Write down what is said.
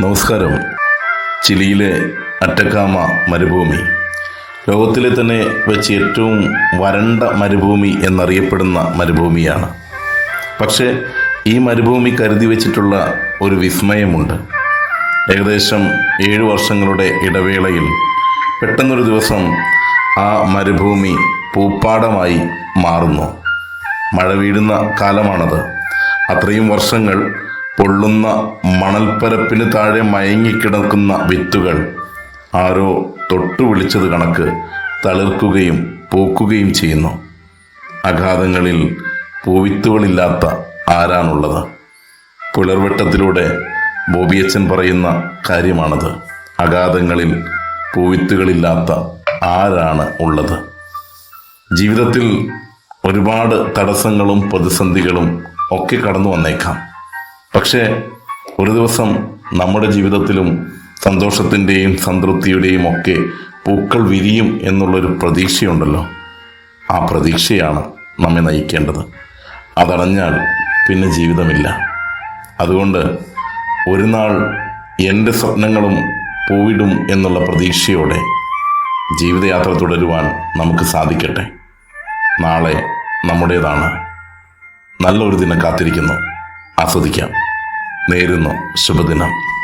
നമസ്കാരം. ചിലിയിലെ അറ്റക്കാമ മരുഭൂമി. ലോകത്തിലെ തന്നെ വെച്ച് ഏറ്റവും വരണ്ട മരുഭൂമി എന്നറിയപ്പെടുന്ന മരുഭൂമിയാണ്. പക്ഷേ ഈ മരുഭൂമി കരുതി വെച്ചിട്ടുള്ള ഒരു വിസ്മയമുണ്ട്. ഏകദേശം ഏഴ് വർഷങ്ങളുടെ ഇടവേളയിൽ പെട്ടെന്നൊരു ദിവസം ആ മരുഭൂമി പൂപ്പാടമായി മാറുന്നു. മഴ വീഴുന്ന കാലമാണത്. അത്രയും വർഷങ്ങൾ പൊള്ളുന്ന മണൽപ്പരപ്പിന് താഴെ മയങ്ങിക്കിടക്കുന്ന വിത്തുകൾ ആരോ തൊട്ടു വിളിച്ചത് കണക്ക് തളിർക്കുകയും പൂക്കുകയും ചെയ്യുന്നു. അഗാധങ്ങളിൽ പൂവിത്തുകളില്ലാത്ത ആരാണുള്ളത്? പുലർവെട്ടത്തിലൂടെ ബോബിയച്ചൻ പറയുന്ന കാര്യമാണത്. അഗാധങ്ങളിൽ പൂവിത്തുകളില്ലാത്ത ആരാണ് ഉള്ളത്? ജീവിതത്തിൽ ഒരുപാട് തടസ്സങ്ങളും പ്രതിസന്ധികളും ഒക്കെ കടന്നു വന്നേക്കാം. പക്ഷേ ഒരു ദിവസം നമ്മുടെ ജീവിതത്തിലും സന്തോഷത്തിന്റെയും സംതൃപ്തിയുടെയും ഒക്കെ പൂക്കൾ വിരിയും എന്നുള്ളൊരു പ്രതീക്ഷയുണ്ടല്ലോ. ആ പ്രതീക്ഷയാണ് നമ്മെ നയിക്കേണ്ടത്. അതടഞ്ഞാൽ പിന്നെ ജീവിതമില്ല. അതുകൊണ്ട് ഒരു നാൾ എന്റെ സ്വപ്നങ്ങളും പൂവിടും എന്നുള്ള പ്രതീക്ഷയോടെ ജീവിതയാത്ര തുടരുവാൻ നമുക്ക് സാധിക്കട്ടെ. നാളെ നമ്മുടേതാണ്. നല്ലൊരു ദിനം കാത്തിരിക്കുന്നു. ആസ്വദിക്കാം. നേരുന്നു. ശുഭദിനം.